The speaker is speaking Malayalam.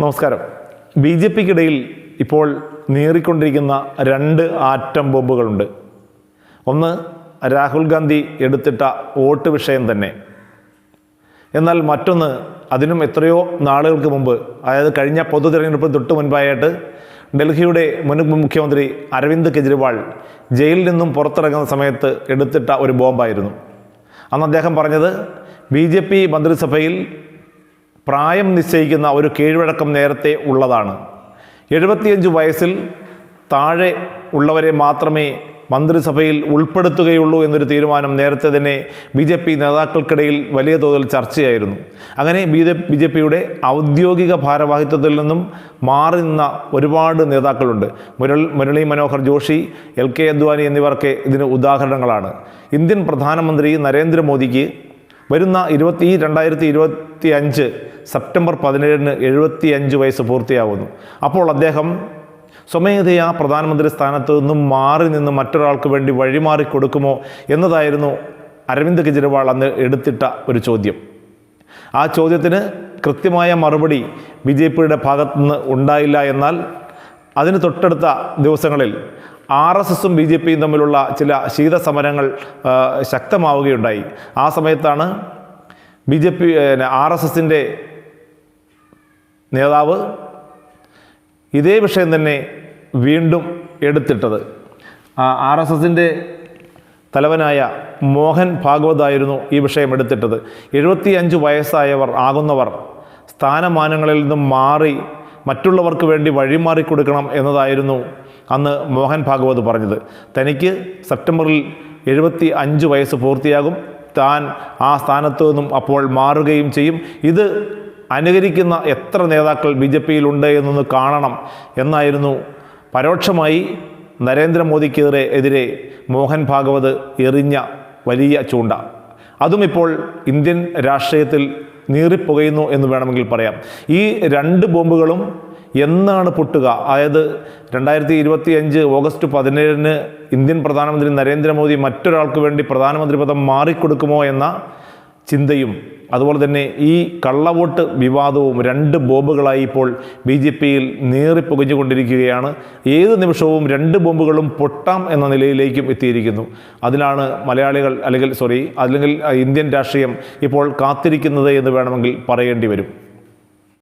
നമസ്കാരം. ബി ജെ പിക്കിടയിൽ ഇപ്പോൾ നീറിക്കൊണ്ടിരിക്കുന്ന രണ്ട് ആറ്റം ബോംബുകളുണ്ട്. ഒന്ന് രാഹുൽ ഗാന്ധി എടുത്തിട്ട വോട്ട് വിഷയം തന്നെ. എന്നാൽ മറ്റൊന്ന് അതിനും എത്രയോ നാളുകൾക്ക് മുമ്പ് അതായത് കഴിഞ്ഞ പൊതു തിരഞ്ഞെടുപ്പിന് തൊട്ട് മുൻപായിട്ട് ഡൽഹിയുടെ മുൻ മുഖ്യമന്ത്രി അരവിന്ദ് കെജ്രിവാൾ ജയിലിൽ നിന്നും പുറത്തിറങ്ങുന്ന സമയത്ത് എടുത്തിട്ട ഒരു ബോംബായിരുന്നു. അന്ന് അദ്ദേഹം പറഞ്ഞത് ബി ജെ പി മന്ത്രിസഭയിൽ പ്രായം നിശ്ചയിക്കുന്ന ഒരു കീഴ്വഴക്കം നേരത്തെ ഉള്ളതാണ്. എഴുപത്തിയഞ്ച് വയസ്സിൽ താഴെ ഉള്ളവരെ മാത്രമേ മന്ത്രിസഭയിൽ ഉൾപ്പെടുത്തുകയുള്ളൂ എന്നൊരു തീരുമാനം നേരത്തെ തന്നെ ബി ജെ പി നേതാക്കൾക്കിടയിൽ വലിയ തോതിൽ ചർച്ചയായിരുന്നു. അങ്ങനെ ബി ജെ ബി ജെ പിയുടെ ഔദ്യോഗിക ഭാരവാഹിത്വത്തിൽ നിന്നും മാറി നിന്ന ഒരുപാട് നേതാക്കളുണ്ട്. മുരൾ മുരളി മനോഹർ ജോഷി എൽ കെ അദ്വാനി എന്നിവർക്ക് ഇതിന് ഉദാഹരണങ്ങളാണ്. ഇന്ത്യൻ പ്രധാനമന്ത്രി നരേന്ദ്രമോദിക്ക് വരുന്ന ഇരുപത്തി രണ്ടായിരത്തി ഇരുപത്തി അഞ്ച് സെപ്റ്റംബർ പതിനേഴിന് എഴുപത്തി അഞ്ച് വയസ്സ് പൂർത്തിയാവുന്നു. അപ്പോൾ അദ്ദേഹം സ്വമേധയാ പ്രധാനമന്ത്രി സ്ഥാനത്ത് നിന്നും മാറി നിന്ന് മറ്റൊരാൾക്ക് വേണ്ടി വഴിമാറി കൊടുക്കുമോ എന്നതായിരുന്നു അരവിന്ദ് കെജ്രിവാൾ അന്ന് എടുത്തിട്ട ഒരു ചോദ്യം. ആ ചോദ്യത്തിന് കൃത്യമായ മറുപടി ബി ജെ പിയുടെ ഭാഗത്തുനിന്ന് ഉണ്ടായില്ല എന്നാൽ അതിന് തൊട്ടടുത്ത ദിവസങ്ങളിൽ ആർ എസ് എസും ബി ജെ പിയും തമ്മിലുള്ള ചില ശീതസമരങ്ങൾ സമരങ്ങൾ ശക്തമാവുകയുണ്ടായി. ആ സമയത്താണ് B J P R S എസിന്റെ നേതാവ് ഇതേ വിഷയം തന്നെ വീണ്ടും എടുത്തിട്ടത്. ആർ എസ് എസിന്റെ തലവനായ മോഹൻ ഭാഗവതായിരുന്നു ഈ വിഷയം എടുത്തിട്ടത്. എഴുപത്തിയഞ്ച് വയസ്സായവർ ആകുന്നവർ സ്ഥാനമാനങ്ങളിൽ നിന്നും മാറി മറ്റുള്ളവർക്ക് വേണ്ടി വഴിമാറി കൊടുക്കണം എന്നതായിരുന്നു അന്ന് മോഹൻ ഭാഗവത് പറഞ്ഞത്. തനിക്ക് സെപ്റ്റംബറിൽ എഴുപത്തി അഞ്ച് വയസ്സ് പൂർത്തിയാകും. താൻ ആ സ്ഥാനത്തു നിന്നും അപ്പോൾ മാറുകയും ചെയ്യും. ഇത് അനുകരിക്കുന്ന എത്ര നേതാക്കൾ ബി ജെ പിയിലുണ്ട് എന്നൊന്ന് കാണണം എന്നായിരുന്നു പരോക്ഷമായി നരേന്ദ്രമോദിക്കെതിരെ എതിരെ മോഹൻ ഭാഗവത് എറിഞ്ഞ വലിയ ചൂണ്ട. അതും ഇപ്പോൾ ഇന്ത്യൻ രാഷ്ട്രീയത്തിൽ നീറിപ്പുകയുന്നു എന്ന് വേണമെങ്കിൽ പറയാം. ഈ രണ്ട് ബോംബുകളും എന്നാണ് പൊട്ടുക? അതായത് രണ്ടായിരത്തി ഇരുപത്തി അഞ്ച് ഓഗസ്റ്റ് പതിനേഴിന് ഇന്ത്യൻ പ്രധാനമന്ത്രി നരേന്ദ്രമോദി മറ്റൊരാൾക്ക് വേണ്ടി പ്രധാനമന്ത്രി പദം മാറിക്കൊടുക്കുമോ എന്ന ചിന്തയും അതുപോലെ തന്നെ ഈ കള്ളവോട്ട് വിവാദവും രണ്ട് ബോംബുകളായി ഇപ്പോൾ ബി ജെ പിയിൽ നീറിപ്പുകഞ്ഞുകൊണ്ടിരിക്കുകയാണ് ഏത് നിമിഷവും രണ്ട് ബോംബുകളും പൊട്ടാം എന്ന നിലയിലേക്കും എത്തിയിരിക്കുന്നു. അതിലാണ് മലയാളികൾ അല്ലെങ്കിൽ സോറി അല്ലെങ്കിൽ ഇന്ത്യൻ രാഷ്ട്രീയം ഇപ്പോൾ കാത്തിരിക്കുന്നത് എന്ന് വേണമെങ്കിൽ പറയേണ്ടി വരും.